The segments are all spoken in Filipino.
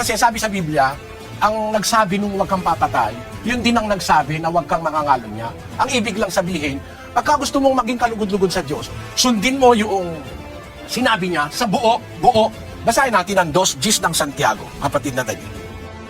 Kasi sabi sa Biblia, ang nagsabi nung huwag kang papatay, yun din ang nagsabi na huwag kang mangangalon niya. Ang ibig lang sabihin, pagka gusto mong maging kalugod-lugod sa Diyos, sundin mo yung sinabi niya sa buo, buo. Basahin natin ang dos Gis ng Santiago, kapatid na dali.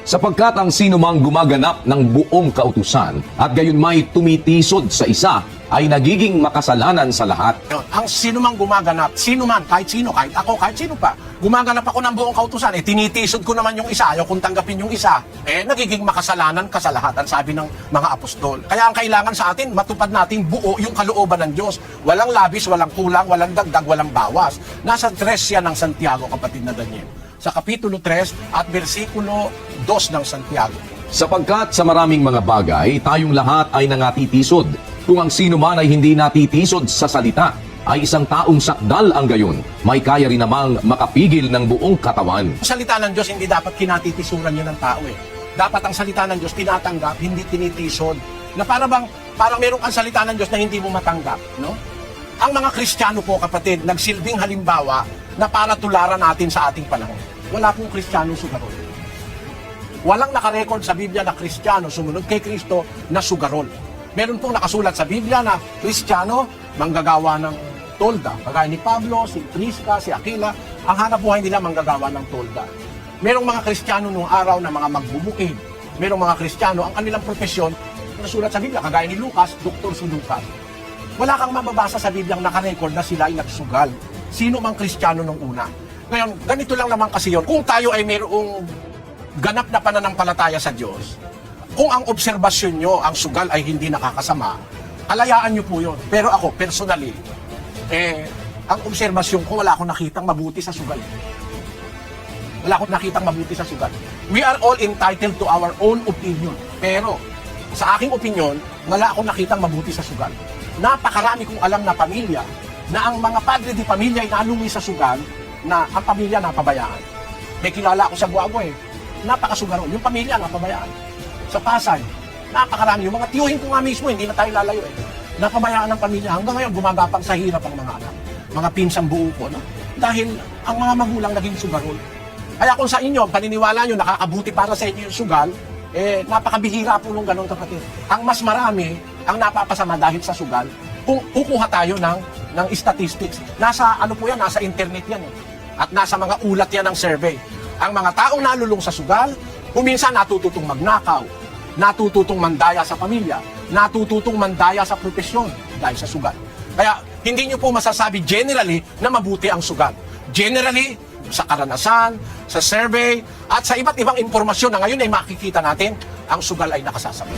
Sapagkat ang sinumang gumaganap ng buong kautusan at gayon may tumitisod sa isa ay nagiging makasalanan sa lahat. Yun. Ang sino mang gumaganap, sino man, kahit sino, kahit ako, kahit sino pa, gumaganap ako ng buong kautusan, eh tinitisod ko naman yung isa, ayaw kung tanggapin yung isa, eh nagiging makasalanan ka sa lahat, ang sabi ng mga apostol. Kaya ang kailangan sa atin, matupad natin buo yung kalooban ng Diyos. Walang labis, walang kulang, walang dagdag, walang bawas. Nasa tres yan ng Santiago, kapatid na Daniel. Sa Kapitulo 3 at versikulo 2 ng Santiago. Sapagkat sa maraming mga bagay, tayong lahat ay nangatitisod. Kung ang sino man ay hindi natitisod sa salita, ay isang taong sakdal ang gayon, may kaya rin namang makapigil ng buong katawan. Ang salita ng Diyos hindi dapat kinatitisuran niya ng tao eh. Dapat ang salita ng Diyos tinatanggap, hindi tinitisod. Na para bang, parang meron kang salita ng Diyos na hindi mo matanggap, no? Ang mga Kristiyano po, kapatid, nagsilbing halimbawa na para tularan natin sa ating panahon. Wala pong Kristiyano sugarol. Walang nakarecord sa Biblia na Kristiyano sumunod kay Kristo na sugarol. Meron pong nakasulat sa Biblia na Kristiyano manggagawa ng tolda. Kagaya ni Pablo, si Prisca, si Aquila, ang hanap buhay nila manggagawa ng tolda. Merong mga Kristiyano nung araw na mga magbubukid. Merong mga Kristiyano, ang kanilang profesyon, nasulat sa Biblia, kagaya ni Lucas, Doktor si Lucas. Wala kang mababasa sa Biblia nakarecord na sila ay nagsugal. Sino mang Kristiyano nung una. Ngayon, ganito lang naman kasi yon. Kung tayo ay mayroong ganap na pananampalataya sa Diyos, kung ang obserbasyon nyo, ang sugal ay hindi nakakasama, alayaan nyo po yun. Pero ako, personally, eh, ang obserbasyon ko, wala akong nakitang mabuti sa sugal. Wala akong nakitang mabuti sa sugal. We are all entitled to our own opinion. Pero, sa aking opinion, wala akong nakitang mabuti sa sugal. Napakarami kong alam na pamilya na ang mga padre di pamilya ay nalungi sa sugal na ang pamilya napabayaan. May kilala ako sa Guagua eh. Napakasugaro. Yung pamilya napabayaan. Sa Pasay, napakarami. Yung mga tiyuhin ko nga mismo, hindi na tayo lalayo eh. Napabayaan ng pamilya. Hanggang ngayon, gumagapang sa hirap ang mga anak. Mga pinsang buo ko, no? Dahil ang mga magulang naging sugarol. Kaya kung sa inyo, paniniwala nyo, nakakabuti para sa inyo yung sugal, eh, napakabihira po nung ganun kapatid. Ang mas marami, ang napapasama dahil sa sugal, kung kukuha tayo ng, ng statistics, nasa, ano po yan, nasa internet yan eh. At nasa mga ulat yan ng survey. Ang mga taong nalulung sa sugal, kuminsan natututong magnakaw, natututong mandaya sa pamilya, natututong mandaya sa propesyon dahil sa sugal. Kaya hindi nyo po masasabi generally na mabuti ang sugal. Generally, sa karanasan, sa survey, at sa iba't ibang impormasyon na ngayon ay makikita natin, ang sugal ay nakasasama.